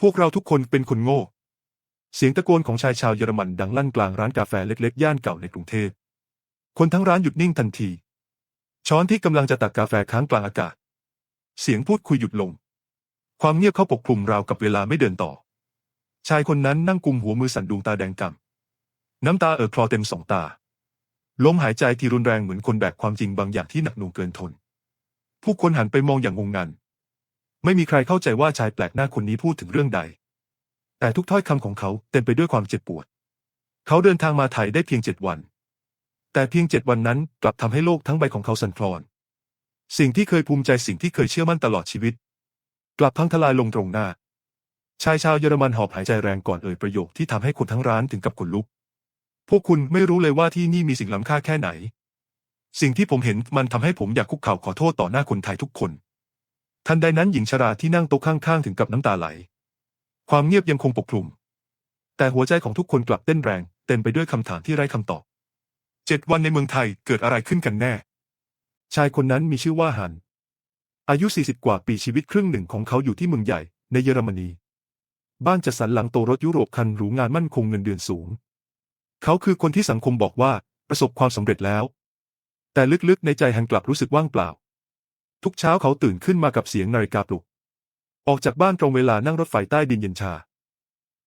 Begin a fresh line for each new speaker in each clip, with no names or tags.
พวกเราทุกคนเป็นคนโง่ เสียงตะโกนของชายชาวเยอรมันดังลั่นกลางร้านกาแฟเล็กๆ ย่านเก่าในกรุงเทพ คนทั้งร้านหยุดนิ่งทันที ช้อนที่กำลังจะตักกาแฟค้างกลางอากาศ เสียงพูดคุยหยุดลง ความเงียบเข้าปกคลุมราวกับเวลาไม่เดินต่อ ชายคนนั้นนั่งกุมหัวมือสั่นดวงตาแดงกำน้ำตาเอ่อคลอเต็มสองตา ลมหายใจที่รุนแรงเหมือนคนแบกความจริงบางอย่างที่หนักหน่วงเกินทน ผู้คนหันไปมองอย่างงงงัน ไม่มีใครเข้าใจว่าชายแปลกหน้าคนนี้พูดถึงเรื่องใด แต่ทุกถ้อยคำของเขาเต็มไปด้วยความเจ็บปวด เขาเดินทางมาไทยได้เพียงเจ็ดวัน แต่เพียงเจ็ดวันนั้นกลับทำให้โลกทั้งใบของเขาสั่นคลอน สิ่งที่เคยภูมิใจสิ่งที่เคยเชื่อมั่นตลอดชีวิต กลับพังทลายลงตรงหน้า ชายชาวเยอรมันหอบหายใจแรงก่อนเอ่ยประโยคที่ทำให้คนทั้งร้านถึงกับขนลุก พวกคุณไม่รู้เลยว่าที่นี่มีสิ่งล้ำค่าแค่ไหน สิ่งที่ผมเห็นมันทำให้ผมอยากคุกเข่าขอโทษต่อหน้าคนไทยทุกคน ทันใดนั้นหญิงชราที่นั่งโต๊ะข้างๆถึงกับน้ำตาไหล ความเงียบยังคงปกคลุม แต่หัวใจของทุกคนกลับเต้นแรง เต็มไปด้วยคำถามที่ไร้คำตอบเจ็ดวันในเมืองไทยเกิดอะไรขึ้นกันแน่ ชายคนนั้นมีชื่อว่าฮัน อายุ 40 กว่าปีชีวิตครึ่งหนึ่งของเขาอยู่ที่เมืองใหญ่ในเยอรมนี บ้านจัดสรรหลังโตรถยุโรปคันหรูงานมั่นคงเงินเดือนสูง เขาคือคนที่สังคมบอกว่าประสบความสำเร็จแล้ว แต่ลึกๆในใจฮันกลับรู้สึกว่างเปล่า ทุกเช้าเขาตื่นขึ้นมากับเสียงนาฬิกาปลุก ออกจากบ้านตรงเวลานั่งรถไฟใต้ดินเย็นชา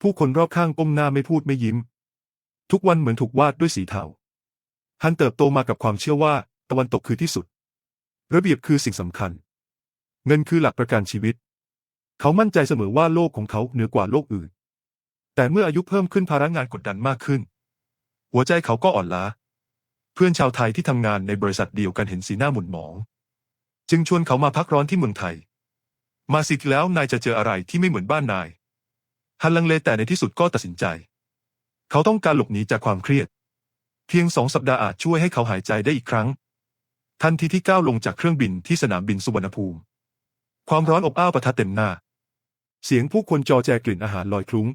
ผู้คนรอบข้างก้มหน้าไม่พูดไม่ยิ้ม ทุกวันเหมือนถูกวาดด้วยสีเทาฮันเติบโตมากับความเชื่อว่า ตะวันตกคือที่สุด ระเบียบคือสิ่งสำคัญ เงินคือหลักประกันชีวิต เขามั่นใจเสมอว่าโลกของเขาเหนือกว่าโลกอื่น แต่เมื่ออายุเพิ่มขึ้นภาระงานกดดันมากขึ้น หัวใจเขาก็อ่อนล้า เพื่อนชาวไทยที่ทำงานในบริษัทเดียวกันเห็นสีหน้าหมุนหมอง จึงชวนเขามาพักร้อนที่เมืองไทย มาสิแล้วนายจะเจออะไรที่ไม่เหมือนบ้านนาย ฮันลังเลแต่ในที่สุดก็ตัดสินใจ เขาต้องการหลบหนีจากความเครียด เพียงสองสัปดาห์อาจช่วยให้เขาหายใจได้อีกครั้ง ทันทีที่ก้าวลงจากเครื่องบินที่สนามบินสุวรรณภูมิ ความร้อนอบอ้าวประทัดเต็มหน้า เสียงผู้คนจอแจกลิ่นอาหารลอยคลุ้ง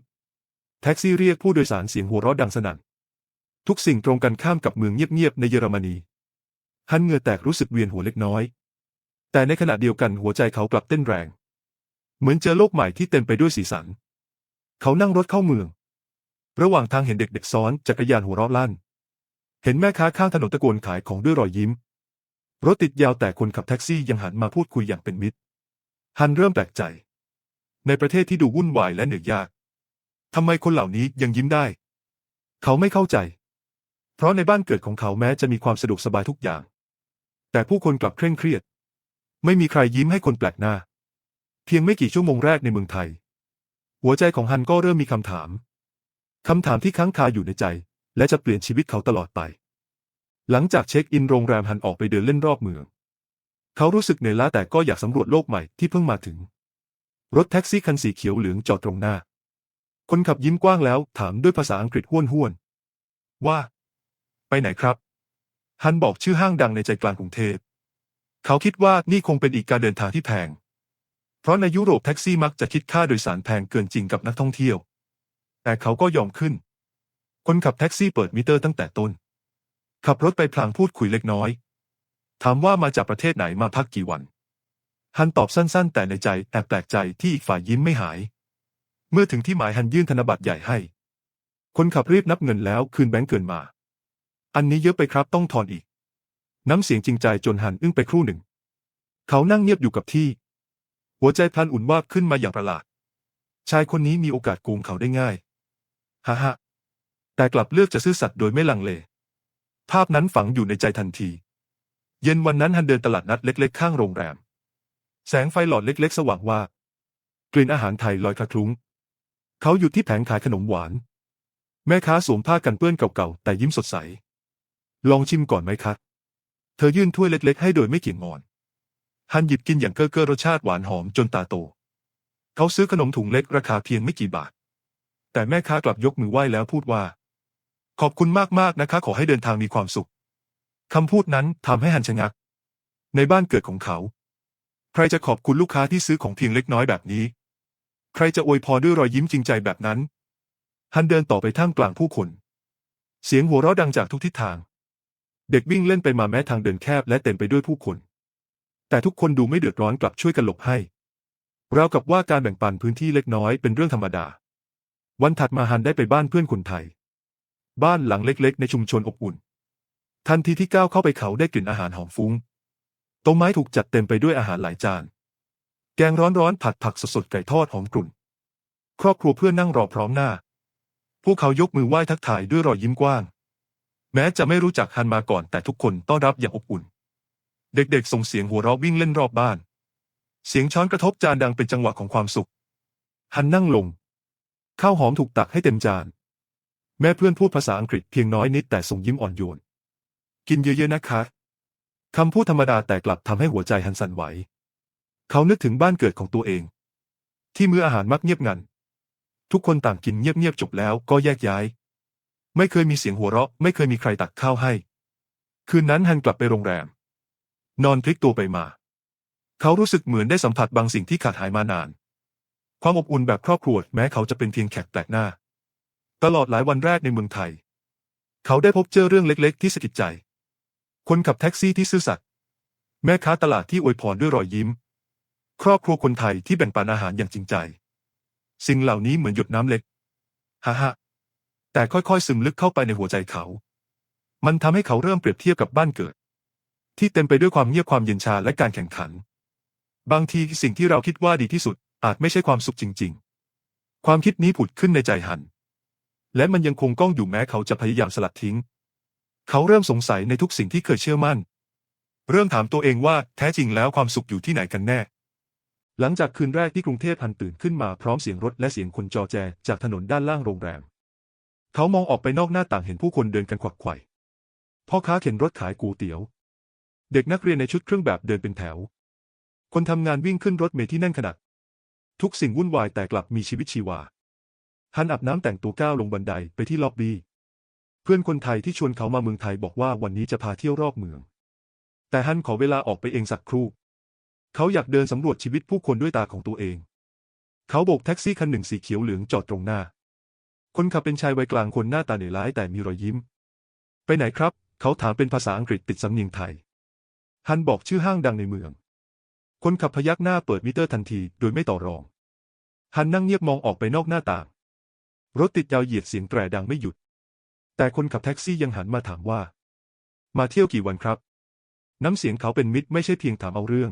แท็กซี่เรียกผู้โดยสารเสียงหัวเราะดังสนั่น ทุกสิ่งตรงกันข้ามกับเมืองเงียบๆในเยอรมนีฮันเงือแตกรู้สึกเวียนหัวเล็กน้อย แต่ในขณะเดียวกันหัวใจเขากลับเต้นแรง เหมือนเจอโลกใหม่ที่เต็มไปด้วยสีสัน เขานั่งรถเข้าเมือง ระหว่างทางเห็นเด็กๆซ้อนจักรยานหัวเราะลั่น เห็นแม่ค้าข้างถนนตะโกนขายของด้วยรอยยิ้ม รถติดยาวแต่คนขับแท็กซี่ยังหันมาพูดคุยอย่างเป็นมิตร ฮันเริ่มแปลกใจ ในประเทศที่ดูวุ่นวายและเหนื่อยยากทำไมคนเหล่านี้ยังยิ้มได้ เขาไม่เข้าใจ เพราะในบ้านเกิดของเขาแม้จะมีความสะดวกสบายทุกอย่าง แต่ผู้คนกลับเคร่งเครียด ไม่มีใครยิ้มให้คนแปลกหน้า เพียงไม่กี่ชั่วโมงแรกในเมืองไทย หัวใจของฮันก็เริ่มมีคำถาม คำถามที่ค้างคาอยู่ในใจ และจะเปลี่ยนชีวิตเขาตลอดไป หลังจากเช็คอินโรงแรมฮันออกไปเดินเล่นรอบเมือง เขารู้สึกเหนื่อยล้าแต่ก็อยากสำรวจโลกใหม่ที่เพิ่งมาถึง รถแท็กซี่คันสีเขียวเหลืองจอดตรงหน้า คนขับยิ้มกว้างแล้วถามด้วยภาษาอังกฤษห้วนห้วนๆว่า ไปไหนครับ ฮันบอกชื่อห้างดังในใจกลางกรุงเทพ เขาคิดว่านี่คงเป็นอีกการเดินทางที่แพง เพราะในยุโรปแท็กซี่มักจะคิดค่าโดยสารแพงเกินจริงกับนักท่องเที่ยว แต่เขาก็ยอมขึ้น คนขับแท็กซี่เปิดมิเตอร์ตั้งแต่ต้น ขับรถไปพลางพูดคุยเล็กน้อย ถามว่ามาจากประเทศไหนมาพักกี่วัน ฮันตอบสั้นๆ แต่ในใจแอบแปลกใจที่อีกฝ่ายยิ้มไม่หาย เมื่อถึงที่หมายฮันยื่นธนบัตรใหญ่ให้ คนขับรีบนับเงินแล้วคืนแบงก์เกินมา อันนี้เยอะไปครับต้องทอนอีก น้ำเสียงจริงใจจนฮันอึ้งไปครู่หนึ่ง เขานั่งเงียบอยู่กับที่ หัวใจพลันอุ่นวาบขึ้นมาอย่างประหลาด ชายคนนี้มีโอกาสโกงเขาได้ง่ายฮ่าฮ่าแต่กลับเลือกจะซื่อสัตย์โดยไม่ลังเล ภาพนั้นฝังอยู่ในใจทันที เย็นวันนั้นฮันเดินตลาดนัดเล็กๆ ข้างโรงแรม แสงไฟหลอดเล็กๆ สว่างว่า กลิ่นอาหารไทยลอยคละคลุ้ง เขาหยุดที่แผงขายขนมหวาน แม่ค้าสวมผ้ากันเปื้อนเก่าๆ แต่ยิ้มสดใส ลองชิมก่อนไหมครับ เธอยื่นถ้วยเล็กๆ ให้โดยไม่เกี่ยงงอน ฮันหยิบกินอย่างเก้อเก้อรสชาติหวานหอมจนตาโต เขาซื้อขนมถุงเล็กราคาเพียงไม่กี่บาท แต่แม่ค้ากลับยกมือไหว้แล้วพูดว่า ขอบคุณมากๆนะคะ ขอให้เดินทางมีความสุขคำพูดนั้นทำให้ฮันชะงัก ในบ้านเกิดของเขา ใครจะขอบคุณลูกค้าที่ซื้อของเพียงเล็กน้อยแบบนี้ ใครจะอวยพรด้วยรอยยิ้มจริงใจแบบนั้น ฮันเดินต่อไปท่ามกลางผู้คน เสียงหัวเราะดังจากทุกทิศทาง เด็กวิ่งเล่นไปมาแม้ทางเดินแคบและเต็มไปด้วยผู้คน แต่ทุกคนดูไม่เดือดร้อนกลับช่วยกันหลบให้ราวกับว่าการแบ่งปันพื้นที่เล็กน้อยเป็นเรื่องธรรมดา วันถัดมาฮันได้ไปบ้านเพื่อนคนไทย บ้านหลังเล็กๆ ในชุมชนอบอุ่น ทันทีที่ก้าวเข้าไปเขาได้กลิ่นอาหารหอมฟุ้งโต๊ะไม้ถูกจัดเต็มไปด้วยอาหารหลายจาน แกงร้อนๆผัดผักสดๆไก่ทอดหอมกลุ่น ครอบครัวเพื่อนนั่งรอพร้อมหน้า พวกเขายกมือไหว้ทักทายด้วยรอยยิ้มกว้าง แม้จะไม่รู้จักฮันมาก่อนแต่ทุกคนต้อนรับอย่างอบอุ่น เด็กๆส่งเสียงหัวเราะวิ่งเล่นรอบบ้าน เสียงช้อนกระทบจานดังเป็นจังหวะของความสุข ฮันนั่งลง ข้าวหอมถูกตักให้เต็มจาน แม่เพื่อนพูดภาษาอังกฤษเพียงน้อยนิดแต่ส่งยิ้มอ่อนโยน กินเยอะๆนะคะคำพูดธรรมดาแต่กลับทำให้หัวใจฮันสั่นไหว เขานึกถึงบ้านเกิดของตัวเอง ที่มื้ออาหารมักเงียบงัน ทุกคนต่างกินเงียบๆจบแล้วก็แยกย้าย ไม่เคยมีเสียงหัวเราะ ไม่เคยมีใครตักข้าวให้ คืนนั้นฮันกลับไปโรงแรม นอนพลิกตัวไปมา เขารู้สึกเหมือนได้สัมผัสบางสิ่งที่ขาดหายมานาน ความอบอุ่นแบบครอบครัวแม้เขาจะเป็นเพียงแขกแปลกหน้า ตลอดหลายวันแรกในเมืองไทย เขาได้พบเจอเรื่องเล็ก ๆ ที่สะกิดใจ คนขับแท็กซี่ที่ซื่อสัตย์แม่ค้าตลาดที่อวยพรด้วยรอยยิ้ม ครอบครัวคนไทยที่แบ่งปันอาหารอย่างจริงใจ สิ่งเหล่านี้เหมือนหยดน้ำเล็กฮ่าฮ่า แต่ค่อยๆ ซึมลึกเข้าไปในหัวใจเขา มันทำให้เขาเริ่มเปรียบเทียบกับบ้านเกิด ที่เต็มไปด้วยความเงียบความเย็นชาและการแข่งขัน บางทีสิ่งที่เราคิดว่าดีที่สุด อาจไม่ใช่ความสุขจริง ๆ ความคิดนี้ผุดขึ้นในใจฮัน และมันยังคงก้องอยู่แม้เขาจะพยายามสลัดทิ้ง เขาเริ่มสงสัยในทุกสิ่งที่เคยเชื่อมั่น เริ่มถามตัวเองว่าแท้จริงแล้วความสุขอยู่ที่ไหนกันแน่หลังจากคืนแรกที่กรุงเทพฮันตื่นขึ้นมาพร้อมเสียงรถและเสียงคนจอแจจากถนนด้านล่างโรงแรม เขามองออกไปนอกหน้าต่างเห็นผู้คนเดินกันขวักไขว่พ่อค้าเข็นรถขายก๋วยเตี๋ยว เด็กนักเรียนในชุดเครื่องแบบเดินเป็นแถว คนทำงานวิ่งขึ้นรถเมล์ที่แน่นขนาด ทุกสิ่งวุ่นวายแต่กลับมีชีวิตชีวาฮันอาบน้ำแต่งตัวก้าวลงบันไดไปที่ล็อบบี้ เพื่อนคนไทยที่ชวนเขามาเมืองไทยบอกว่าวันนี้จะพาเที่ยวรอบเมือง แต่ฮันขอเวลาออกไปเองสักครู่ เขาอยากเดินสำรวจชีวิตผู้คนด้วยตาของตัวเอง เขาโบกแท็กซี่คันหนึ่งสีเขียวเหลืองจอดตรงหน้า คนขับเป็นชายวัยกลางคนหน้าตาเหนื่อยล้าแต่มีรอยยิ้ม ไปไหนครับ เขาถามเป็นภาษาอังกฤษติดสำเนียงไทย ฮันบอกชื่อห้างดังในเมือง คนขับพยักหน้าเปิดมิเตอร์ทันทีโดยไม่ต่อรอง ฮันนั่งเงียบมองออกไปนอกหน้าต่าง รถติดยาวเหยียดเสียงแตรดังไม่หยุด แต่คนขับแท็กซี่ยังหันมาถามว่า มาเที่ยวกี่วันครับ น้ำเสียงเขาเป็นมิตรไม่ใช่เพียงถามเอาเรื่อง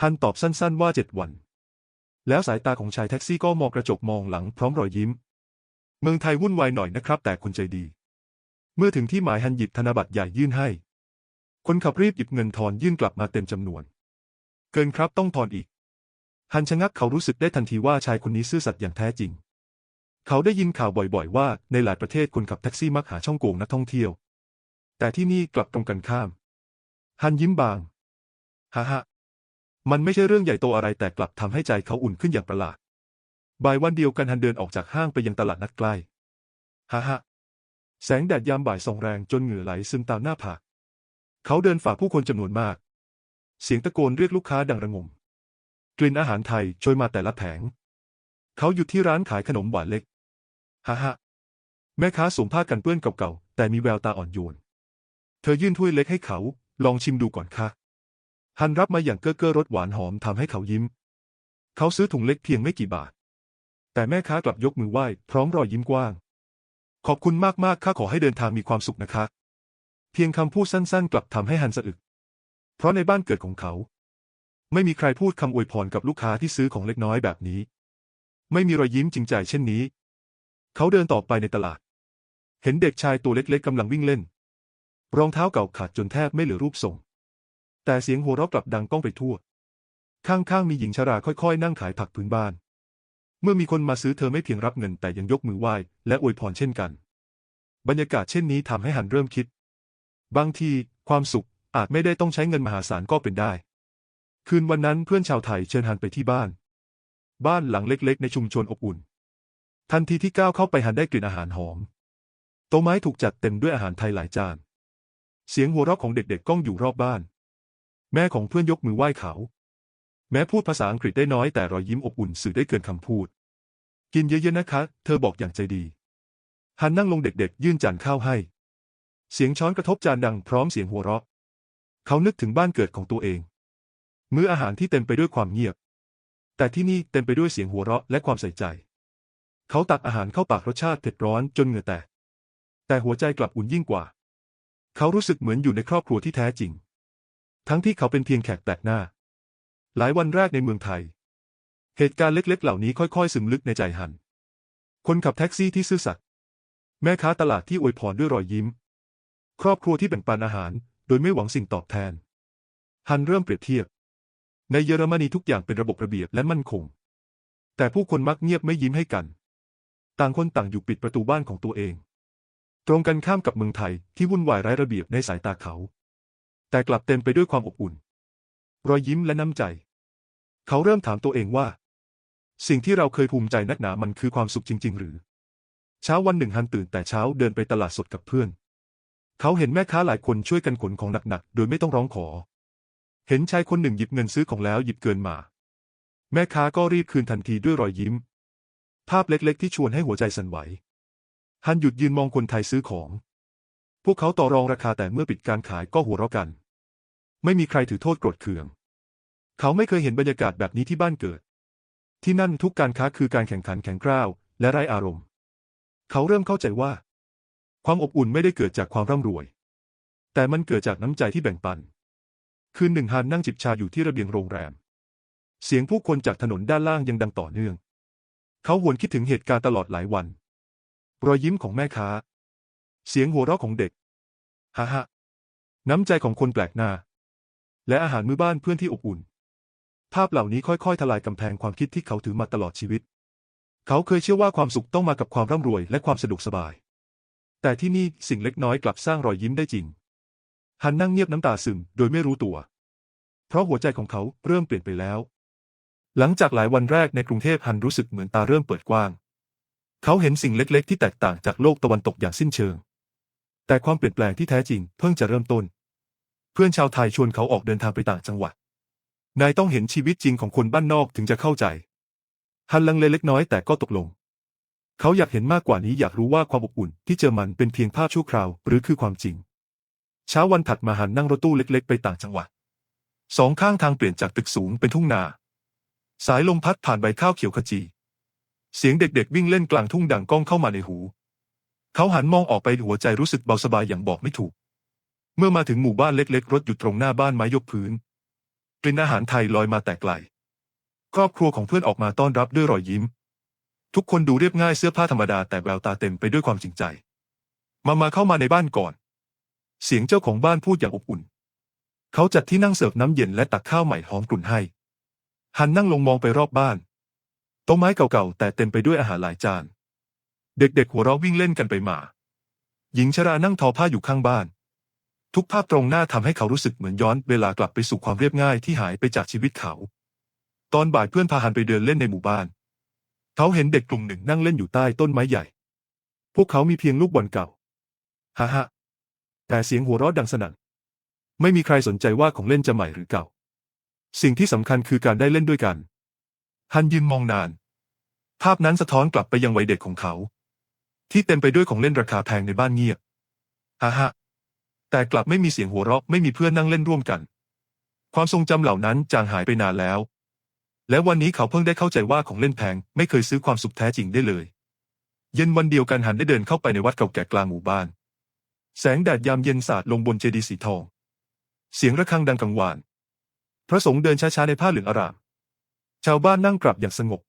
ฮันตอบสั้นๆว่าเจ็ดวัน แล้วสายตาของชายแท็กซี่ก็มองกระจกมองหลังพร้อมรอยยิ้ม เมืองไทยวุ่นวายหน่อยนะครับ แต่คนใจดี เมื่อถึงที่หมายฮันหยิบธนบัตรใหญ่ยื่นให้ คนขับรีบหยิบเงินทอนยื่นกลับมาเต็มจำนวน เกินครับต้องทอนอีก ฮันชะงักเขารู้สึกได้ทันทีว่าชายคนนี้ซื่อสัตย์อย่างแท้จริง เขาได้ยินข่าวบ่อยๆ ว่าในหลายประเทศคนขับแท็กซี่มักหาช่องโกงนักท่องเที่ยว แต่ที่นี่กลับตรงกันข้าม ฮันยิ้มบางฮ่าฮ่ามันไม่ใช่เรื่องใหญ่โตอะไรแต่กลับทำให้ใจเขาอุ่นขึ้นอย่างประหลาด บ่ายวันเดียวกันฮันเดินออกจากห้างไปยังตลาดนัดใกล้ฮ่าฮ่าแสงแดดยามบ่ายส่องแรงจนเหงื่อไหลซึมตามหน้าผาก เขาเดินฝ่าผู้คนจำนวนมาก เสียงตะโกนเรียกลูกค้าดังระงม กลิ่นอาหารไทยโชยมาแต่ละแผง เขาหยุดที่ร้านขายขนมหวานเล็กฮ่าฮ่าแม่ค้าสวมผ้ากันเปื้อนเก่าๆ แต่มีแววตาอ่อนโยน เธอยื่นถ้วยเล็กให้เขาลองชิมดูก่อนค่ะ ฮันรับมาอย่างเก้อเก้อรสหวานหอมทำให้เขายิ้ม เขาซื้อถุงเล็กเพียงไม่กี่บาท แต่แม่ค้ากลับยกมือไหว้พร้อมรอยยิ้มกว้าง ขอบคุณมากๆ ข้าขอให้เดินทางมีความสุขนะคะ เพียงคำพูดสั้นๆ กลับทำให้ฮันสะอึก เพราะในบ้านเกิดของเขา ไม่มีใครพูดคำอวยพรกับลูกค้าที่ซื้อของเล็กน้อยแบบนี้ ไม่มีรอยยิ้มจริงใจเช่นนี้ เขาเดินต่อไปในตลาด เห็นเด็กชายตัวเล็กๆกำลังวิ่งเล่น รองเท้าเก่าขาดจนแทบไม่เหลือรูปทรง แต่เสียงหัวเราะกลับดังก้องไปทั่ว ข้างๆมีหญิงชราค่อยๆ นั่งขายผักพื้นบ้าน เมื่อมีคนมาซื้อเธอไม่เพียงรับเงินแต่ยังยกมือไหว้และอวยพรเช่นกัน บรรยากาศเช่นนี้ทำให้หันเริ่มคิด บางทีความสุขอาจไม่ได้ต้องใช้เงินมหาศาลก็เป็นได้ คืนวันนั้นเพื่อนชาวไทยเชิญฮันไปที่บ้าน บ้านหลังเล็กๆ ในชุมชนอบอุ่น ทันทีที่ก้าวเข้าไปฮันได้กลิ่นอาหารหอม โต๊ะไม้ถูกจัดเต็มด้วยอาหารไทยหลายจาน เสียงหัวเราะของเด็กๆก้องอยู่รอบบ้าน แม่ของเพื่อนยกมือไหว้เขา แม้พูดภาษาอังกฤษได้น้อยแต่รอยยิ้มอบอุ่นสื่อได้เกินคำพูด กินเยอะๆนะคะ เธอบอกอย่างใจดี ฮันนั่งลงเด็กๆ ยื่นจานข้าวให้ เสียงช้อนกระทบจานดังพร้อมเสียงหัวเราะ เขานึกถึงบ้านเกิดของตัวเอง มื้ออาหารที่เต็มไปด้วยความเงียบ แต่ที่นี่เต็มไปด้วยเสียงหัวเราะและความใส่ใจ เขาตักอาหารเข้าปากรสชาติเผ็ดร้อนจนเหงื่อแตก แต่หัวใจกลับอุ่นยิ่งกว่า เขารู้สึกเหมือนอยู่ในครอบครัวที่แท้จริง ทั้งที่เขาเป็นเพียงแขกแปลกหน้า หลายวันแรกในเมืองไทย เหตุการณ์เล็กๆ เหล่านี้ค่อยๆ ซึมลึกในใจฮัน คนขับแท็กซี่ที่ซื่อสัตย์แม่ค้าตลาดที่อวยพรด้วยรอยยิ้ม ครอบครัวที่แบ่งปันอาหาร โดยไม่หวังสิ่งตอบแทน ฮันเริ่มเปรียบเทียบ ในเยอรมนีทุกอย่างเป็นระบบระเบียบและมั่นคง แต่ผู้คนมักเงียบไม่ยิ้มให้กัน ต่างคนต่างอยู่ปิดประตูบ้านของตัวเอง ตรงกันข้ามกับเมืองไทยที่วุ่นวายไร้ระเบียบในสายตาเขา แต่กลับเต็มไปด้วยความอบอุ่น รอยยิ้มและน้ำใจ เขาเริ่มถามตัวเองว่า สิ่งที่เราเคยภูมิใจนักหนามันคือความสุขจริง ๆ หรือ เช้าวันหนึ่งฮันตื่นแต่เช้าเดินไปตลาดสดกับเพื่อน เขาเห็นแม่ค้าหลายคนช่วยกันขนของหนักๆ โดยไม่ต้องร้องขอ เห็นชายคนหนึ่งหยิบเงินซื้อของแล้วหยิบเกินมา แม่ค้าก็รีบคืนทันทีด้วยรอยยิ้ม ภาพเล็กๆ ที่ชวนให้หัวใจสั่นไหว ฮันหยุดยืนมองคนไทยซื้อของ พวกเขาต่อรองราคาแต่เมื่อปิดการขายก็หัวเราะกัน ไม่มีใครถือโทษโกรธเคือง เขาไม่เคยเห็นบรรยากาศแบบนี้ที่บ้านเกิด ที่นั่นทุกการค้าคือการแข่งขันแข็งกร้าวและไร้อารมณ์ เขาเริ่มเข้าใจว่า ความอบอุ่นไม่ได้เกิดจากความร่ำรวย แต่มันเกิดจากน้ำใจที่แบ่งปัน คืนหนึ่งฮันนั่งจิบชาอยู่ที่ระเบียงโรงแรม เสียงผู้คนจากถนนด้านล่างยังดังต่อเนื่อง เขาหวนคิดถึงเหตุการณ์ตลอดหลายวัน รอยยิ้มของแม่ค้า เสียงหัวเราะของเด็ก ฮ่าฮ่าน้ำใจของคนแปลกหน้า และอาหารมื้อบ้านเพื่อนที่อบอุ่น ภาพเหล่านี้ค่อยๆทลายกำแพงความคิดที่เขาถือมาตลอดชีวิต เขาเคยเชื่อว่าความสุขต้องมากับความร่ำรวยและความสะดวกสบาย แต่ที่นี่สิ่งเล็กน้อยกลับสร้างรอยยิ้มได้จริง ฮันนั่งเงียบน้ำตาซึมโดยไม่รู้ตัว เพราะหัวใจของเขาเริ่มเปลี่ยนไปแล้ว หลังจากหลายวันแรกในกรุงเทพฮันรู้สึกเหมือนตาเริ่มเปิดกว้าง เขาเห็นสิ่งเล็กๆ ที่แตกต่างจากโลกตะวันตกอย่างสิ้นเชิง แต่ความเปลี่ยนแปลงที่แท้จริงเพิ่งจะเริ่มต้น เพื่อนชาวไทยชวนเขาออกเดินทางไปต่างจังหวัด นายต้องเห็นชีวิตจริงของคนบ้านนอกถึงจะเข้าใจ ฮันลังเลเล็กน้อยแต่ก็ตกลง เขาอยากเห็นมากกว่านี้อยากรู้ว่าความอบอุ่นที่เจอมันเป็นเพียงภาพชั่วคราวหรือคือความจริง เช้าวันถัดมาฮันนั่งรถตู้เล็ก ๆ ไปต่างจังหวัด สองข้างทางเปลี่ยนจากตึกสูงเป็นทุ่งนา สายลมพัดผ่านใบข้าวเขียวขจี เสียงเด็กๆ วิ่งเล่นกลางทุ่งดังก้องเข้ามาในหู เขาหันมองออกไปหัวใจรู้สึกเบาสบายอย่างบอกไม่ถูก เมื่อมาถึงหมู่บ้านเล็กๆ รถหยุดตรงหน้าบ้านไม้ยกพื้นกลิ่นอาหารไทยลอยมาแต่ไกล ครอบครัวของเพื่อนออกมาต้อนรับด้วยรอยยิ้ม ทุกคนดูเรียบง่ายเสื้อผ้าธรรมดาแต่แววตาเต็มไปด้วยความจริงใจ มามาเข้ามาในบ้านก่อน เสียงเจ้าของบ้านพูดอย่างอบอุ่น เขาจัดที่นั่งเสิร์ฟน้ำเย็นและตักข้าวใหม่หอมกลุ่นให้ หันนั่งลงมองไปรอบบ้านโต๊ะไม้เก่าๆแต่เต็มไปด้วยอาหารหลายจาน เด็กๆหัวเราะวิ่งเล่นกันไปมา หญิงชรานั่งทอผ้าอยู่ข้างบ้าน ทุกภาพตรงหน้าทำให้เขารู้สึกเหมือนย้อนเวลากลับไปสู่ความเรียบง่ายที่หายไปจากชีวิตเขา ตอนบ่ายเพื่อนพาหันไปเดินเล่นในหมู่บ้าน เขาเห็นเด็กกลุ่มหนึ่งนั่งเล่นอยู่ใต้ต้นไม้ใหญ่ พวกเขามีเพียงลูกบอลเก่าฮ่าฮ่าแต่เสียงหัวเราะดังสนั่น ไม่มีใครสนใจว่าของเล่นจะใหม่หรือเก่า สิ่งที่สำคัญคือการได้เล่นด้วยกัน ฮันยืนมองนาน ภาพนั้นสะท้อนกลับไปยังวัยเด็กของเขา ที่เต็มไปด้วยของเล่นราคาแพงในบ้านเงียบฮ่าฮ่า แต่กลับไม่มีเสียงหัวเราะไม่มีเพื่อนนั่งเล่นร่วมกัน ความทรงจำเหล่านั้นจางหายไปนานแล้ว และวันนี้เขาเพิ่งได้เข้าใจว่าของเล่นแพงไม่เคยซื้อความสุขแท้จริงได้เลย เย็นวันเดียวกันหันได้เดินเข้าไปในวัดเก่าแก่กลางหมู่บ้าน แสงแดดยามเย็นสาดลงบนเจดีย์สีทอง เสียงระฆังดังกังวาน พระสงฆ์เดินช้าๆในผ้าเหลืองอาราม ชาวบ้านนั่งกลับอย่างสงบ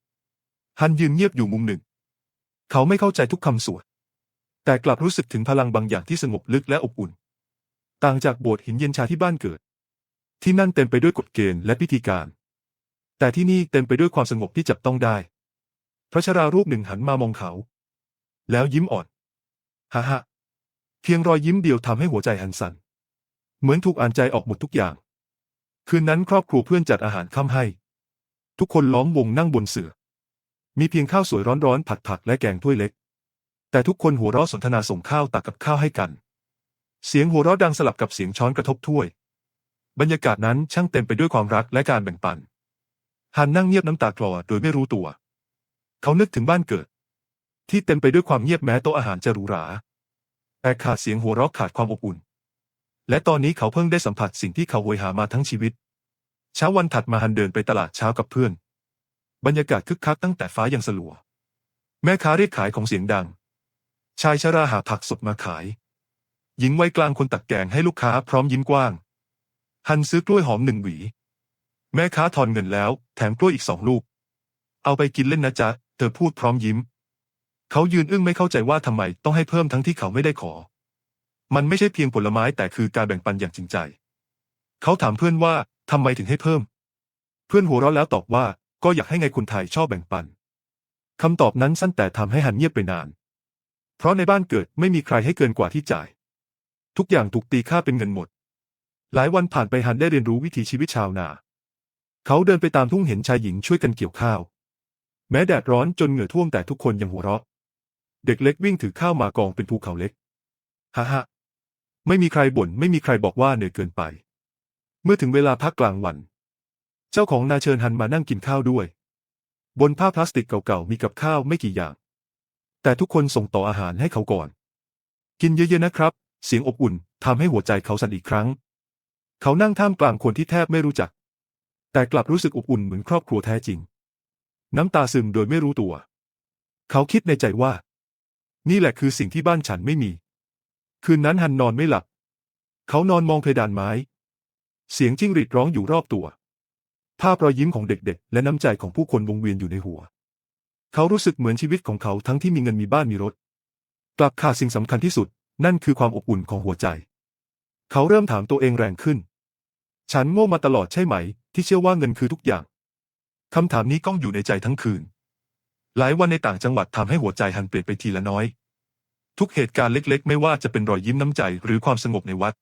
ฮันยืนเงียบอยู่มุมหนึ่ง เขาไม่เข้าใจทุกคำสวดแต่กลับรู้สึกถึงพลังบางอย่างที่สงบลึกและอบอุ่น ต่างจากโบสถ์หินเย็นชาที่บ้านเกิด ที่นั่นเต็มไปด้วยกฎเกณฑ์และพิธีการ แต่ที่นี่เต็มไปด้วยความสงบที่จับต้องได้ พระชรารูปหนึ่งหันมามองเขา แล้วยิ้มอ่อนฮ่าฮ่าเพียงรอยยิ้มเดียวทำให้หัวใจหันสัน่น เหมือนถูกอ่านใจออกหมดทุกอย่าง คืนนั้นครอบครัวเพื่อนจัดอาหารค่ำให้ ทุกคนล้อมวงนั่งบนเสื่อ มีเพียงข้าวสวยร้อนๆผัดผักและแกงถ้วยเล็ก แต่ทุกคนหัวเราะสนทนาส่งข้าวตักกับข้าวให้กัน เสียงหัวเราะดังสลับกับเสียงช้อนกระทบถ้วย บรรยากาศนั้นช่างเต็มไปด้วยความรักและการแบ่งปัน ฮันนั่งเงียบน้ำตาคลอโดยไม่รู้ตัว เขานึกถึงบ้านเกิด ที่เต็มไปด้วยความเงียบแม้โต๊ะอาหารจะหรูหราแต่ขาดเสียงหัวเราะขาดความอบอุ่น และตอนนี้เขาเพิ่งได้สัมผัสสิ่งที่เขาโหยหามาทั้งชีวิต เช้าวันถัดมาฮันเดินไปตลาดเช้ากับเพื่อน บรรยากาศคึกคักตั้งแต่ฟ้ายังสลัว แม่ค้าเรียกขายของเสียงดัง ชายชราหาผักสดมาขาย หญิงวัยกลางคนตักแกงให้ลูกค้าพร้อมยิ้มกว้างฮันซื้อกล้วยหอมหนึ่งหวี แม่ค้าทอนเงินแล้ว แถมกล้วยอีกสองลูก เอาไปกินเล่นนะจ๊ะ เธอพูดพร้อมยิ้ม เขายืนอึ้งไม่เข้าใจว่าทำไมต้องให้เพิ่มทั้งที่เขาไม่ได้ขอ มันไม่ใช่เพียงผลไม้แต่คือการแบ่งปันอย่างจริงใจ เขาถามเพื่อนว่าทำไมถึงให้เพิ่ม เพื่อนหัวเราะแล้วตอบว่า ก็อยากให้ไงคนไทยชอบแบ่งปันคำตอบนั้นสั้นแต่ทำให้ฮันเงียบไปนาน เพราะในบ้านเกิดไม่มีใครให้เกินกว่าที่จ่าย ทุกอย่างถูกตีค่าเป็นเงินหมด หลายวันผ่านไปฮันได้เรียนรู้วิถีชีวิตชาวนา เขาเดินไปตามทุ่งเห็นชายหญิงช่วยกันเกี่ยวข้าว แม้แดดร้อนจนเหงื่อท่วมแต่ทุกคนยังหัวเราะ เด็กเล็กวิ่งถือข้าวมากองเป็นภูเขาเล็ก ฮ่าฮ่าไม่มีใครบ่นไม่มีใครบอกว่าเหนื่อยเกินไป เมื่อถึงเวลาพักกลางวัน เจ้าของนาเชิญฮันมานั่งกินข้าวด้วย บนผ้าพลาสติกเก่าๆมีกับข้าวไม่กี่อย่าง แต่ทุกคนส่งต่ออาหารให้เขาก่อน กินเยอะๆนะครับ เสียงอบอุ่นทำให้หัวใจเขาสั่นอีกครั้ง เขานั่งท่ามกลางคนที่แทบไม่รู้จัก แต่กลับรู้สึกอบอุ่นเหมือนครอบครัวแท้จริง น้ำตาซึมโดยไม่รู้ตัว เขาคิดในใจว่า นี่แหละคือสิ่งที่บ้านฉันไม่มี คืนนั้นฮันนอนไม่หลับ เขานอนมองเพดานไม้ เสียงจิ้งหรีดร้องอยู่รอบตัว ภาพรอยยิ้มของเด็กๆ และน้ำใจของผู้คนวงเวียนอยู่ในหัว เขารู้สึกเหมือนชีวิตของเขาทั้งที่มีเงินมีบ้านมีรถ กลับขาดสิ่งสำคัญที่สุด นั่นคือความอบอุ่นของหัวใจ เขาเริ่มถามตัวเองแรงขึ้น ฉันโง่มาตลอดใช่ไหม ที่เชื่อว่าเงินคือทุกอย่าง คำถามนี้ก้องอยู่ในใจทั้งคืน หลายวันในต่างจังหวัดทำให้หัวใจฮันเปลี่ยนไปทีละน้อย ทุกเหตุการณ์เล็ก ๆ ไม่ว่าจะเป็นรอยยิ้มน้ำใจหรือความสงบในวัด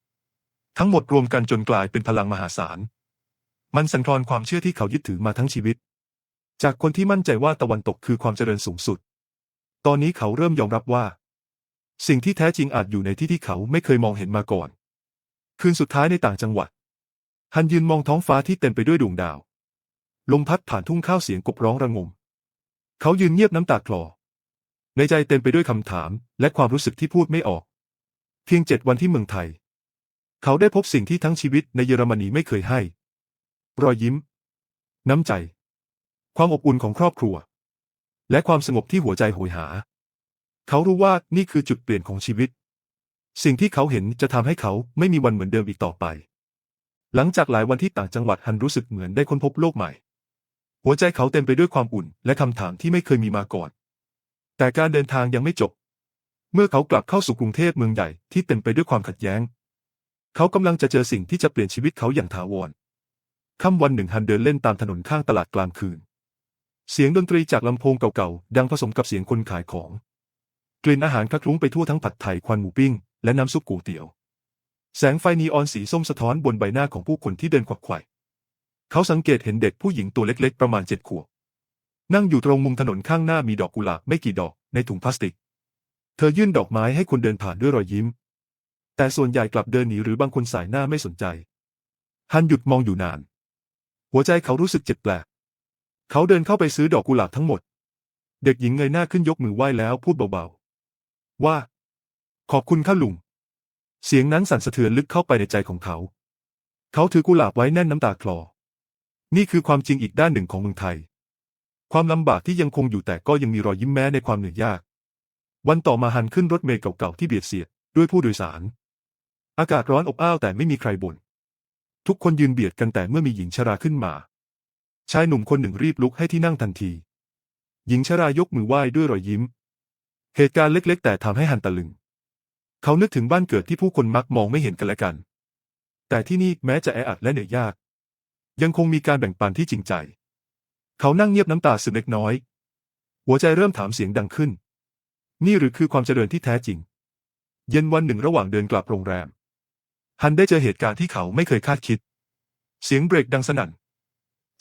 ทั้งหมดรวมกันจนกลายเป็นพลังมหาศาล มันสั่นคลอนความเชื่อที่เขายึดถือมาทั้งชีวิต จากคนที่มั่นใจว่าตะวันตกคือความเจริญสูงสุด ตอนนี้เขาเริ่มยอมรับว่า สิ่งที่แท้จริงอาจอยู่ในที่ที่เขาไม่เคยมองเห็นมาก่อน คืนสุดท้ายในต่างจังหวัด ฮันยืนมองท้องฟ้าที่เต็มไปด้วยดวงดาว ลมพัดผ่านทุ่งข้าวเสียงกบร้องระงม เขายืนเงียบน้ำตาคลอ ในใจเต็มไปด้วยคำถามและความรู้สึกที่พูดไม่ออก เพียงเจ็ดวันที่เมืองไทย เขาได้พบสิ่งที่ทั้งชีวิตในเยอรมนีไม่เคยให้ รอยยิ้ม น้ำใจ ความอบอุ่นของครอบครัว และความสงบที่หัวใจโหยหา เขารู้ว่านี่คือจุดเปลี่ยนของชีวิต สิ่งที่เขาเห็นจะทำให้เขาไม่มีวันเหมือนเดิมอีกต่อไป หลังจากหลายวันที่ต่างจังหวัดฮันรู้สึกเหมือนได้ค้นพบโลกใหม่ หัวใจเขาเต็มไปด้วยความอุ่นและคำถามที่ไม่เคยมีมาก่อน แต่การเดินทางยังไม่จบ เมื่อเขากลับเข้าสู่กรุงเทพเมืองใหญ่ที่เต็มไปด้วยความขัดแย้ง เขากำลังจะเจอสิ่งที่จะเปลี่ยนชีวิตเขาอย่างถาวรค่ำวันหนึ่งฮันเดินเล่นตามถนนข้างตลาดกลางคืน เสียงดนตรีจากลำโพงเก่าๆ ดังผสมกับเสียงคนขายของ กลิ่นอาหารคละคลุ้งไปทั่วทั้งผัดไทยควันหมูปิ้ง และน้ำซุปก๋วยเตี๋ยว แสงไฟนีออนสีส้มสะท้อนบนใบหน้าของผู้คนที่เดินขวักไขว่เขาสังเกตเห็นเด็กผู้หญิงตัวเล็กๆ ประมาณเจ็ดขวบนั่งอยู่ตรงมุมถนนข้างหน้ามีดอกกุหลาบไม่กี่ดอกในถุงพลาสติก เธอยื่นดอกไม้ให้คนเดินผ่านด้วยรอยยิ้ม แต่ส่วนใหญ่กลับเดินหนีหรือบางคนสายหน้าไม่สนใจ ฮันหยุดมองอยู่นาน หัวใจเขารู้สึกเจ็บแปลก เขาเดินเข้าไปซื้อดอกกุหลาบทั้งหมด เด็กหญิงเงยหน้าขึ้นยกมือไหว้แล้วพูดเบาๆ ว่า ขอบคุณข้าลุง เสียงนั้นสั่นสะเทือนลึกเข้าไปในใจของเขา เขาถือกุหลาบไว้แน่นน้ำตาคลอ นี่คือความจริงอีกด้านหนึ่งของเมืองไทย ความลำบากที่ยังคงอยู่แต่ก็ยังมีรอยยิ้มแม้ในความเหนื่อยยาก วันต่อมาฮันขึ้นรถเมล์เก่าๆที่เบียดเสียดด้วยผู้โดยสาร อากาศร้อนอบอ้าวแต่ไม่มีใครบ่นทุกคนยืนเบียดกันแต่เมื่อมีหญิงชราขึ้นมา ชายหนุ่มคนหนึ่งรีบลุกให้ที่นั่งทันที หญิงชรายกมือไหว้ด้วยรอยยิ้ม เหตุการณ์เล็กๆ แต่ทำให้ฮันตะลึง เขานึกถึงบ้านเกิดที่ผู้คนมักมองไม่เห็นกันและกัน แต่ที่นี่แม้จะแออัดและเหนื่อยยาก ยังคงมีการแบ่งปันที่จริงใจ เขานั่งเงียบน้ำตาซึมเล็กน้อย หัวใจเริ่มถามเสียงดังขึ้น นี่หรือคือความเจริญที่แท้จริง เย็นวันหนึ่งระหว่างเดินกลับโรงแรม ฮันได้เจอเหตุการณ์ที่เขาไม่เคยคาดคิด เสียงเบรกดังสนั่น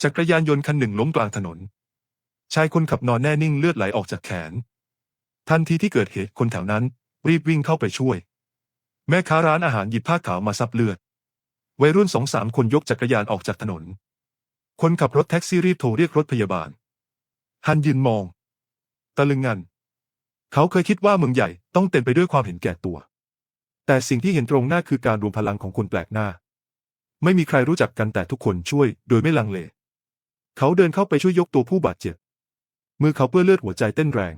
จักรยานยนต์คันหนึ่งล้มกลางถนน ชายคนขับนอนแน่นิ่งเลือดไหลออกจากแขน ทันทีที่เกิดเหตุคนแถวนั้น รีบวิ่งเข้าไปช่วย แม่ค้าร้านอาหารหยิบผ้าขาวมาซับเลือด วัยรุ่นสองสามคนยกจักรยานออกจากถนน คนขับรถแท็กซี่รีบโทรเรียกรถพยาบาล ฮันยืนมอง ตะลึงงัน เขาเคยคิดว่าเมืองใหญ่ต้องเต็มไปด้วยความเห็นแก่ตัว แต่สิ่งที่เห็นตรงหน้าคือการรวมพลังของคนแปลกหน้า ไม่มีใครรู้จักกันแต่ทุกคนช่วย โดยไม่ลังเล เขาเดินเข้าไปช่วยยกตัวผู้บาดเจ็บ มือเขาเปื้อนเลือดหัวใจเต้นแรง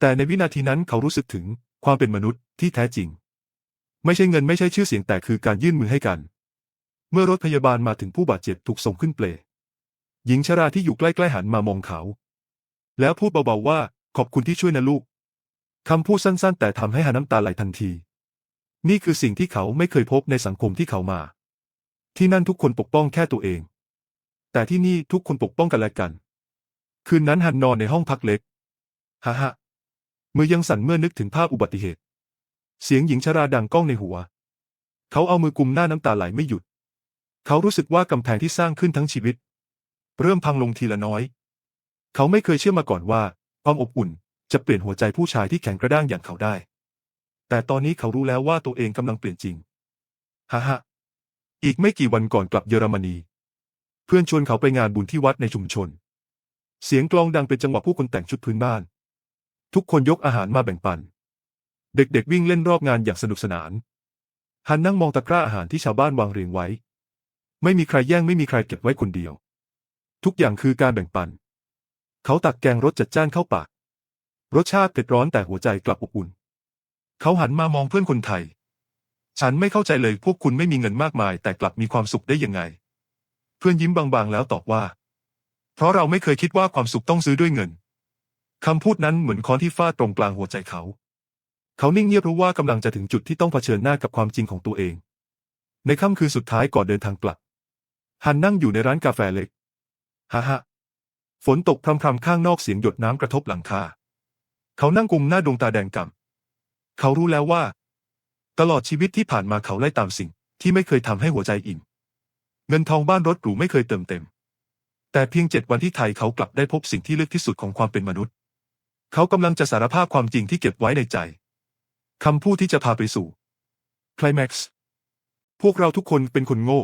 แต่ในวินาทีนั้นเขารู้สึกถึงความเป็นมนุษย์ที่แท้จริง ไม่ใช่เงินไม่ใช่ชื่อเสียงแต่คือการยื่นมือให้กัน เมื่อรถพยาบาลมาถึงผู้บาดเจ็บถูกส่งขึ้นเปลหญิงชราที่อยู่ใกล้ๆหันมามองเขา แล้วพูดเบาๆว่าขอบคุณที่ช่วยนะลูกคำพูดสั้นๆ แต่ทำให้หาน้ำตาไหลทันที นี่คือสิ่งที่เขาไม่เคยพบในสังคมที่เขามา ที่นั่นทุกคนปกป้องแค่ตัวเอง แต่ที่นี่ทุกคนปกป้องกันและกัน คืนนั้นหันนอนในห้องพักเล็กฮ่าฮ่า มือยังสั่นเมื่อนึกถึงภาพอุบัติเหตุ เสียงหญิงชราดังก้องในหัว เขาเอามือกุมหน้าน้ำตาไหลไม่หยุด เขารู้สึกว่ากำแพงที่สร้างขึ้นทั้งชีวิต เริ่มพังลงทีละน้อย เขาไม่เคยเชื่อมาก่อนว่า ความอบอุ่นจะเปลี่ยนหัวใจผู้ชายที่แข็งกระด้างอย่างเขาได้ แต่ตอนนี้เขารู้แล้วว่าตัวเองกำลังเปลี่ยนจริงฮ่าฮ่าอีกไม่กี่วันก่อนกลับเยอรมนี เพื่อนชวนเขาไปงานบุญที่วัดในชุมชน เสียงกลองดังเป็นจังหวะผู้คนแต่งชุดพื้นบ้าน ทุกคนยกอาหารมาแบ่งปัน เด็กๆวิ่งเล่นรอบงานอย่างสนุกสนาน ฮันนั่งมองตะกร้าอาหารที่ชาวบ้านวางเรียงไว้ ไม่มีใครแย่งไม่มีใครเก็บไว้คนเดียว ทุกอย่างคือการแบ่งปัน เขาตักแกงรสจัดจ้านเข้าปาก รสชาติเผ็ดร้อนแต่หัวใจกลับอบอุ่น เขาหันมามองเพื่อนคนไทย ฉันไม่เข้าใจเลยพวกคุณไม่มีเงินมากมาย แต่กลับมีความสุขได้ยังไง เพื่อนยิ้มบางๆแล้วตอบว่า เพราะเราไม่เคยคิดว่าความสุขต้องซื้อด้วยเงิน คำพูดนั้นเหมือนค้อนที่ฟาดตรงกลางหัวใจเขา เขานิ่งเงียบรู้ว่ากำลังจะถึงจุดที่ต้องเผชิญหน้ากับความจริงของตัวเอง ในค่ำคืนสุดท้ายก่อนเดินทางกลับ ฮันนั่งอยู่ในร้านกาแฟเล็ก ฮ่าฮ่าฝนตกพรำๆข้างนอกเสียงหยดน้ำกระทบหลังคา เขานั่งกุมหน้าดวงตาแดงก่ำเขารู้แล้วว่า ตลอดชีวิตที่ผ่านมาเขาไล่ตามสิ่งที่ไม่เคยทำให้หัวใจอิ่ม เงินทองบ้านรถหรูไม่เคยเติมเต็ม แต่เพียงเจ็ดวันที่ไทยเขากลับได้พบสิ่งที่ลึกที่สุดของความเป็นมนุษย์ เขากำลังจะสารภาพความจริงที่เก็บไว้ในใจคำพูดที่จะพาไปสู่คลแม็กซ์พวกเราทุกคนเป็นคนโง่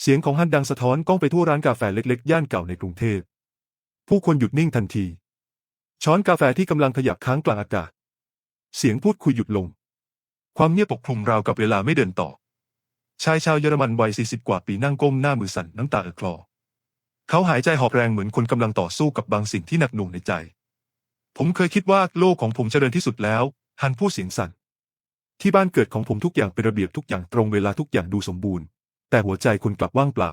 เสียงของฮันดังสะท้อนก้องไปทั่วร้านกาแฟเล็กๆ ย่านเก่าในกรุงเทพ ผู้คนหยุดนิ่งทันที ช้อนกาแฟที่กำลังขยับค้างกลางอากาศ เสียงพูดคุยหยุดลง ความเงียบปกคลุมราวกับเวลาไม่เดินต่อ ชายชาวเยอรมันวัย 40 กว่าปีนั่งก้มหน้ามือสั่นน้ำตาเอ่อคลอ เขาหายใจหอบแรงเหมือนคนกำลังต่อสู้กับบางสิ่งที่หนักหน่วงในใจ ผมเคยคิดว่าโลกของผมเจริญที่สุดแล้ว ฮันพูดเสียงสั่น ที่บ้านเกิดของผมทุกอย่างเป็นระเบียบทุกอย่างตรงเวลาทุกอย่างดูสมบูรณ์ แต่หัวใจคุณกลับว่างเปล่า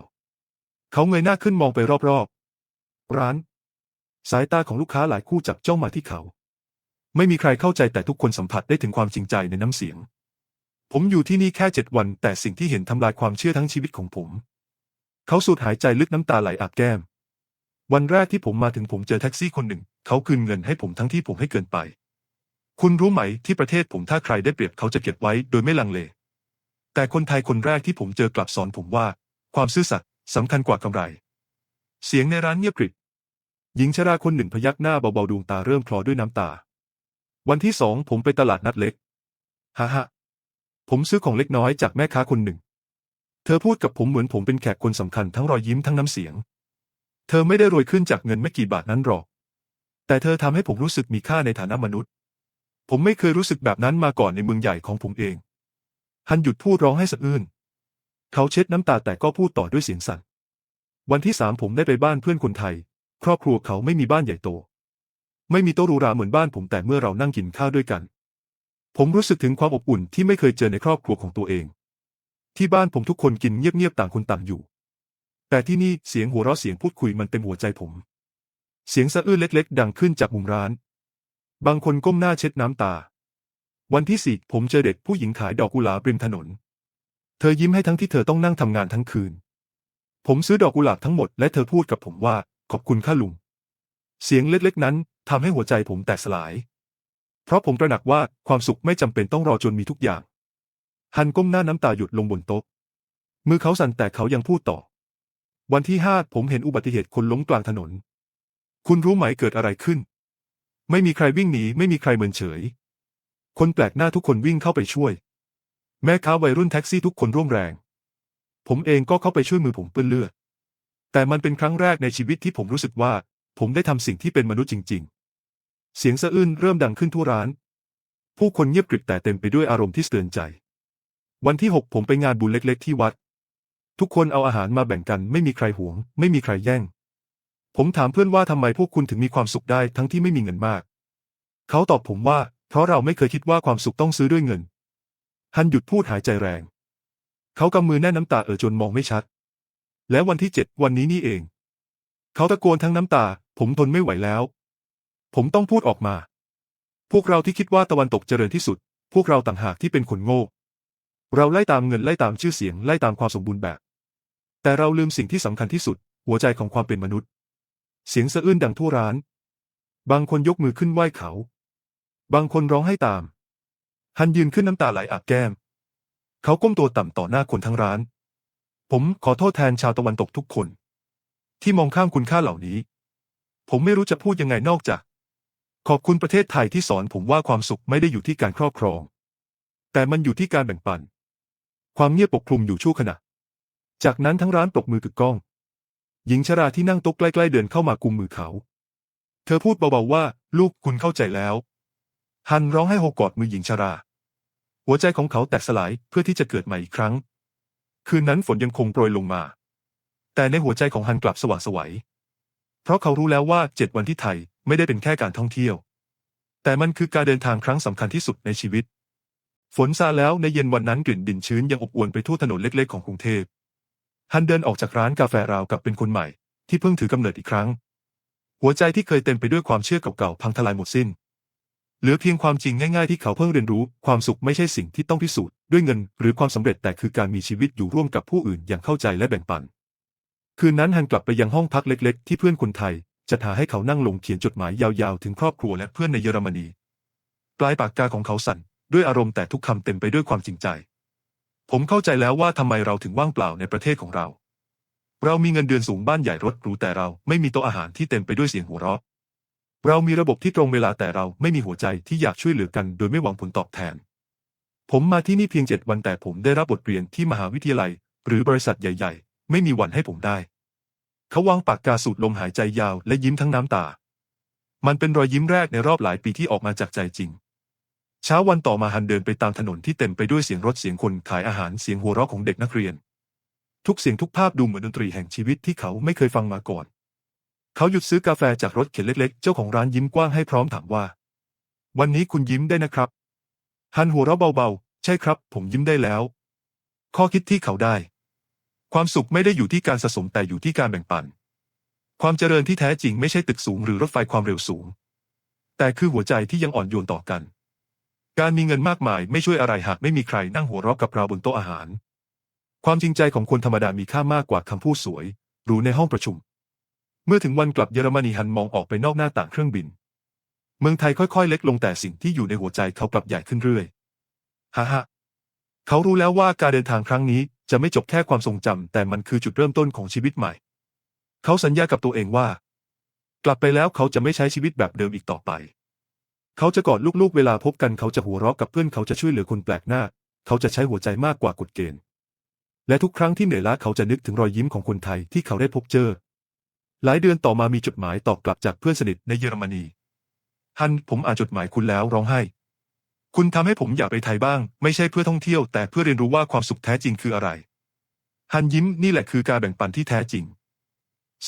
เขาเงยหน้าขึ้นมองไปรอบๆ ร้าน สายตาของลูกค้าหลายคู่จับจ้องมาที่เขา ไม่มีใครเข้าใจแต่ทุกคนสัมผัสได้ถึงความจริงใจในน้ำเสียง ผมอยู่ที่นี่แค่เจ็ดวัน แต่สิ่งที่เห็นทำลายความเชื่อทั้งชีวิตของผม เขาสูดหายใจลึกน้ำตาไหลอาบแก้ม วันแรกที่ผมมาถึงผมเจอแท็กซี่คนหนึ่ง เขาคืนเงินให้ผมทั้งที่ผมให้เกินไป คุณรู้ไหมที่ประเทศผมถ้าใครได้เปรียบเขาจะเก็บไว้โดยไม่ลังเล แต่คนไทยคนแรกที่ผมเจอกลับสอนผมว่า ความซื่อสัตย์สำคัญกว่ากำไร เสียงในร้านเงียบกริบหญิงชราคนหนึ่งพยักหน้าเบาๆดวงตาเริ่มคลอด้วยน้ำตา วันที่สองผมไปตลาดนัดเล็กฮ่าฮ่าผมซื้อของเล็กน้อยจากแม่ค้าคนหนึ่ง เธอพูดกับผมเหมือนผมเป็นแขกคนสำคัญทั้งรอยยิ้มทั้งน้ำเสียง เธอไม่ได้รวยขึ้นจากเงินไม่กี่บาทนั้นหรอก แต่เธอทำให้ผมรู้สึกมีค่าในฐานะมนุษย์ ผมไม่เคยรู้สึกแบบนั้นมาก่อนในเมืองใหญ่ของผมเอง ฮันหยุดพูดร้องให้สะอื้น เขาเช็ดน้ำตาแต่ก็พูดต่อด้วยเสียงสั่น วันที่สามผมได้ไปบ้านเพื่อนคนไทย ครอบครัวเขาไม่มีบ้านใหญ่โต ไม่มีโต๊ะรูราเหมือนบ้านผมแต่เมื่อเรานั่งกินข้าวด้วยกัน ผมรู้สึกถึงความอบอุ่นที่ไม่เคยเจอในครอบครัวของตัวเอง ที่บ้านผมทุกคนกินเงียบๆต่างคนต่างอยู่ แต่ที่นี่เสียงหัวเราะเสียงพูดคุยมันเต็มหัวใจผม เสียงสะอื้นเล็กๆ ดังขึ้นจากมุมร้าน บางคนก้มหน้าเช็ดน้ำตา วันที่สี่ผมเจอเด็กผู้หญิงขายดอกกุหลาบริมถนน เธอยิ้มให้ทั้งที่เธอต้องนั่งทำงานทั้งคืน ผมซื้อดอกกุหลาบทั้งหมดและเธอพูดกับผมว่า ขอบคุณค่าลุง เสียงเล็กๆ นั้นทำให้หัวใจผมแตกสลาย เพราะผมตระหนักว่าความสุขไม่จำเป็นต้องรอจนมีทุกอย่าง ฮันก้มหน้าน้ำตาหยุดลงบนโต๊ะ มือเขาสั่นแต่เขายังพูดต่อ วันที่ห้าผมเห็นอุบัติเหตุคนล้มกลางถนน คุณรู้ไหมเกิดอะไรขึ้น ไม่มีใครวิ่งหนีไม่มีใครเมินเฉย คนแปลกหน้าทุกคนวิ่งเข้าไปช่วย แม่ค้าวัยรุ่นแท็กซี่ทุกคนร่วมแรง ผมเองก็เข้าไปช่วยมือผมเปื้อนเลือด แต่มันเป็นครั้งแรกในชีวิตที่ผมรู้สึกว่า ผมได้ทำสิ่งที่เป็นมนุษย์จริง ๆ เสียงสะอื้นเริ่มดังขึ้นทั่วร้าน ผู้คนเงียบกริบแต่เต็มไปด้วยอารมณ์ที่เตือนใจ วันที่หกผมไปงานบุญเล็ก ๆ ที่วัด ทุกคนเอาอาหารมาแบ่งกันไม่มีใครหวง ไม่มีใครแย่ง ผมถามเพื่อนว่าทำไมพวกคุณถึงมีความสุขได้ทั้งที่ไม่มีเงินมาก เขาตอบผมว่า เพราะเราไม่เคยคิดว่าความสุขต้องซื้อด้วยเงิน ฮันหยุดพูดหายใจแรง เขากำมือแน่นน้ำตาเอ่อจนมองไม่ชัด และวันที่เจ็ดวันนี้นี่เอง เขาตะโกนทั้งน้ำตา ผมทนไม่ไหวแล้ว ผมต้องพูดออกมา พวกเราที่คิดว่าตะวันตกเจริญที่สุด พวกเราต่างหากที่เป็นคนโง่ เราไล่ตามเงินไล่ตามชื่อเสียงไล่ตามความสมบูรณ์แบบ แต่เราลืมสิ่งที่สำคัญที่สุด หัวใจของความเป็นมนุษย์ เสียงสะอื้นดังทั่วร้าน บางคนยกมือขึ้นไหว้เขา บางคนร้องไห้ตาม ฮันยืนขึ้นน้ำตาไหลอาบแก้ม เขาก้มตัวต่ำต่อหน้าคนทั้งร้าน ผมขอโทษแทนชาวตะวันตกทุกคน ที่มองข้ามคุณค่าเหล่านี้ ผมไม่รู้จะพูดยังไงนอกจาก ขอบคุณประเทศไทยที่สอนผมว่าความสุขไม่ได้อยู่ที่การครอบครอง แต่มันอยู่ที่การแบ่งปัน ความเงียบปกคลุมอยู่ชั่วขณะ จากนั้นทั้งร้านปรบมือกึกก้อง หญิงชราที่นั่งโต๊ะใกล้ๆเดินเข้ามากุมมือเขา เธอพูดเบาๆว่า ลูกคุณเข้าใจแล้ว ฮันร้องให้โฮกอดมือหญิงชรา หัวใจของเขาแตกสลายเพื่อที่จะเกิดใหม่อีกครั้ง คืนนั้นฝนยังคงโปรยลงมา แต่ในหัวใจของฮันกลับสว่างไสวัย เพราะเขารู้แล้วว่าเจ็ดวันที่ไทยไม่ได้เป็นแค่การท่องเที่ยว แต่มันคือการเดินทางครั้งสำคัญที่สุดในชีวิต ฝนซาแล้วในเย็นวันนั้นกลิ่นดินชื้นยังอบอวลไปทั่วถนนเล็กๆของกรุงเทพ ฮันเดินออกจากร้านกาแฟราวกับเป็นคนใหม่ ที่เพิ่งถือกำเนิดอีกครั้ง หัวใจที่เคยเต็มไปด้วยความเชื่อเก่าๆพังทลายหมดสิ้น เหลือเพียงความจริงง่ายๆที่เขาเพิ่งเรียนรู้ ความสุขไม่ใช่สิ่งที่ต้องพิสูจน์ด้วยเงิน หรือความสำเร็จแต่คือการมีชีวิตอยู่ร่วมกับผู้อื่นอย่างเข้าใจและแบ่งปัน คืนนั้นฮันกลับไปยังห้องพักเล็ก ๆ ที่เพื่อนคนไทยจัดหาให้เขานั่งลงเขียนจดหมายยาวๆ ถึงครอบครัวและเพื่อนในเยอรมนีปลายปากกาของเขาสั่นด้วยอารมณ์แต่ทุกคำเต็มไปด้วยความจริงใจ ผมเข้าใจแล้วว่าทำไมเราถึงว่างเปล่าในประเทศของเรา เรามีเงินเดือนสูงบ้านใหญ่รถหรูแต่เราไม่มีโต๊ะอาหารที่เต็มไปด้วยเสียงหัวเราะ เรามีระบบที่ตรงเวลาแต่เราไม่มีหัวใจที่อยากช่วยเหลือกันโดยไม่หวังผลตอบแทน ผมมาที่นี่เพียงเจ็ดวันแต่ผมได้รับบทเรียนที่มหาวิทยาลัย หรือบริษัทใหญ่ ๆ ไม่มีวันให้ผมได้ เขาวางปากกาสูดลมหายใจยาวและยิ้มทั้งน้ำตา มันเป็นรอยยิ้มแรกในรอบหลายปีที่ออกมาจากใจจริง เช้าวันต่อมาฮันเดินไปตามถนนที่เต็มไปด้วยเสียงรถเสียงคนขายอาหารเสียงหัวเราะของเด็กนักเรียน ทุกเสียงทุกภาพดูเหมือนดนตรีแห่งชีวิตที่เขาไม่เคยฟังมาก่อน เขาหยุดซื้อกาแฟจากรถเข็นเล็กๆ เจ้าของร้านยิ้มกว้างให้พร้อมถามว่า วันนี้คุณยิ้มได้นะครับ ฮันหัวเราะเบาๆ ใช่ครับ ผมยิ้มได้แล้ว ข้อคิดที่เขาได้ ความสุขไม่ได้อยู่ที่การสะสมแต่อยู่ที่การแบ่งปัน ความเจริญที่แท้จริงไม่ใช่ตึกสูงหรือรถไฟความเร็วสูง แต่คือหัวใจที่ยังอ่อนโยนต่อกัน การมีเงินมากมายไม่ช่วยอะไรหากไม่มีใครนั่งหัวเราะกับเราบนโต๊ะอาหาร ความจริงใจของคนธรรมดามีค่ามากกว่าคำพูดสวยหรูในห้องประชุม เมื่อถึงวันกลับเยอรมนีฮันมองออกไปนอกหน้าต่างเครื่องบิน เมืองไทยค่อยๆ เล็กลงแต่สิ่งที่อยู่ในหัวใจเขากลับใหญ่ขึ้นเรื่อยฮ่าฮ่าเขารู้แล้วว่าการเดินทางครั้งนี้จะไม่จบแค่ความทรงจำแต่มันคือจุดเริ่มต้นของชีวิตใหม่ เขาสัญญากับตัวเองว่า กลับไปแล้วเขาจะไม่ใช้ชีวิตแบบเดิมอีกต่อไป เขาจะกอดลูกๆ เวลาพบกันเขาจะหัวเราะกับเพื่อนเขาจะช่วยเหลือคนแปลกหน้า เขาจะใช้หัวใจมากกว่ากฎเกณฑ์ และทุกครั้งที่เหนื่อยล้าเขาจะนึกถึงรอยยิ้มของคนไทยที่เขาได้พบเจอ หลายเดือนต่อมามีจดหมายตอบกลับจากเพื่อนสนิทในเยอรมนี ฮันผมอ่านจดหมายคุณแล้วร้องไห้ คุณทำให้ผมอยากไปไทยบ้าง ไม่ใช่เพื่อท่องเที่ยว แต่เพื่อเรียนรู้ว่าความสุขแท้จริงคืออะไร ฮันยิ้มนี่แหละคือการแบ่งปันที่แท้จริง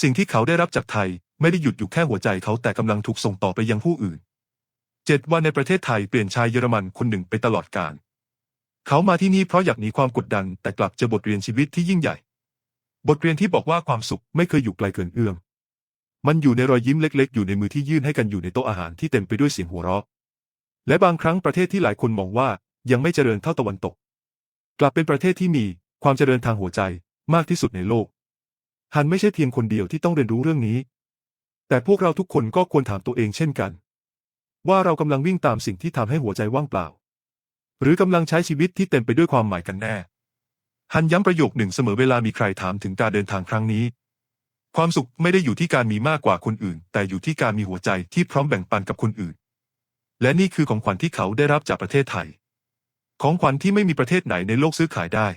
สิ่งที่เขาได้รับจากไทยไม่ได้หยุดอยู่แค่หัวใจเขาแต่กำลังถูกส่งต่อไปยังผู้อื่น เจ็ดวันในประเทศไทยเปลี่ยนชายเยอรมันคนหนึ่งไปตลอดกาลเขามาที่นี่เพราะอยากหนีความกดดันแต่กลับเจอบทเรียนชีวิตที่ยิ่งใหญ่ บทเรียนที่บอกว่าความสุขไม่เคยอยู่ไกลเกินเอื้อมมันอยู่ในรอยยิ้มเล็ก ๆ อยู่ในมือที่ยื่นให้กันอยู่ในโต๊ะอาหารที่เต็มไปด้วยเสียงหัวเราะ และบางครั้งประเทศที่หลายคนมองว่ายังไม่เจริญเท่าตะวันตก กลับเป็นประเทศที่มีความเจริญทางหัวใจมากที่สุดในโลก ฮันไม่ใช่เพียงคนเดียวที่ต้องเรียนรู้เรื่องนี้ แต่พวกเราทุกคนก็ควรถามตัวเองเช่นกัน ว่าเรากำลังวิ่งตามสิ่งที่ทำให้หัวใจว่างเปล่า หรือกำลังใช้ชีวิตที่เต็มไปด้วยความหมายกันแน่ ฮันย้ำประโยคหนึ่งเสมอเวลามีใครถามถึงการเดินทางครั้งนี้ ความสุขไม่ได้อยู่ที่การมีมากกว่าคนอื่น แต่อยู่ที่การมีหัวใจที่พร้อมแบ่งปันกับคนอื่น และนี่คือของขวัญที่เขาได้รับจากประเทศไทย ของขวัญที่ไม่มีประเทศไหนในโลกซื้อขายได้